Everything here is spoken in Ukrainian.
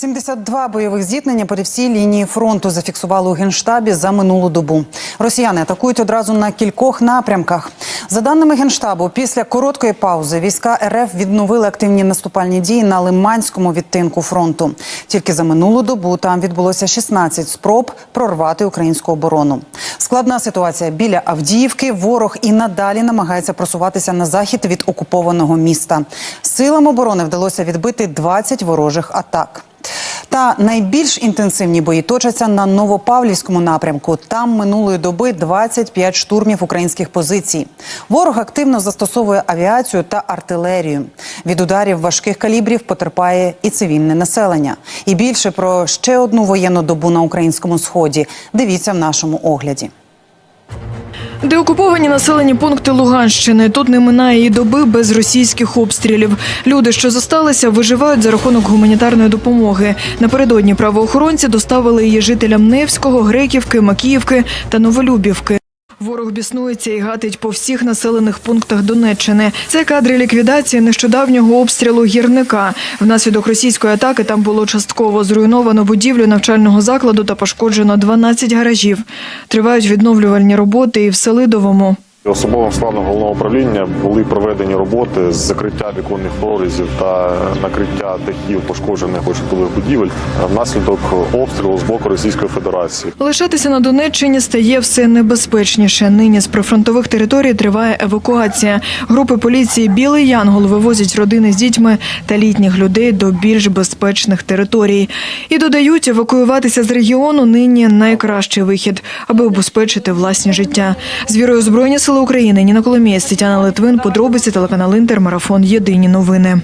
72 бойових зіткнення по всій лінії фронту зафіксували у генштабі за минулу добу. Росіяни атакують одразу на кількох напрямках. За даними генштабу, після короткої паузи війська РФ відновили активні наступальні дії на Лиманському відтинку фронту. Тільки за минулу добу там відбулося 16 спроб прорвати українську оборону. Складна ситуація біля Авдіївки. Ворог і надалі намагається просуватися на захід від окупованого міста. Силам оборони вдалося відбити 20 ворожих атак. Та найбільш інтенсивні бої точаться на Новопавлівському напрямку. Там минулої доби 25 штурмів українських позицій. Ворог активно застосовує авіацію та артилерію. Від ударів важких калібрів потерпає і цивільне населення. І більше про ще одну воєнну добу на українському сході. Дивіться в нашому огляді. Деокуповані населені пункти Луганщини. Тут не минає і доби без російських обстрілів. Люди, що зосталися, виживають за рахунок гуманітарної допомоги. Напередодні правоохоронці доставили її жителям Невського, Греківки, Макіївки та Новолюбівки. Ворог біснується і гатить по всіх населених пунктах Донеччини. Це кадри ліквідації нещодавнього обстрілу гірника. Внаслідок російської атаки там було частково зруйновано будівлю навчального закладу та пошкоджено 12 гаражів. Тривають відновлювальні роботи і в Селидовому. Особовим складом головного управління були проведені роботи з закриття віконних прорізів та накриття дахів пошкоджених житлових будівель внаслідок обстрілу з боку Російської Федерації. Лишатися на Донеччині стає все небезпечніше. Нині з прифронтових територій триває евакуація. Групи поліції Білий Янгол вивозять родини з дітьми та літніх людей до більш безпечних територій. І додають, евакуюватися з регіону нині найкращий вихід, аби обезпечити власні життя. З вірою збройні сили України. Ніна Коломієць, Тетяна Литвин, подробиці телеканал Інтер, марафон. Єдині новини.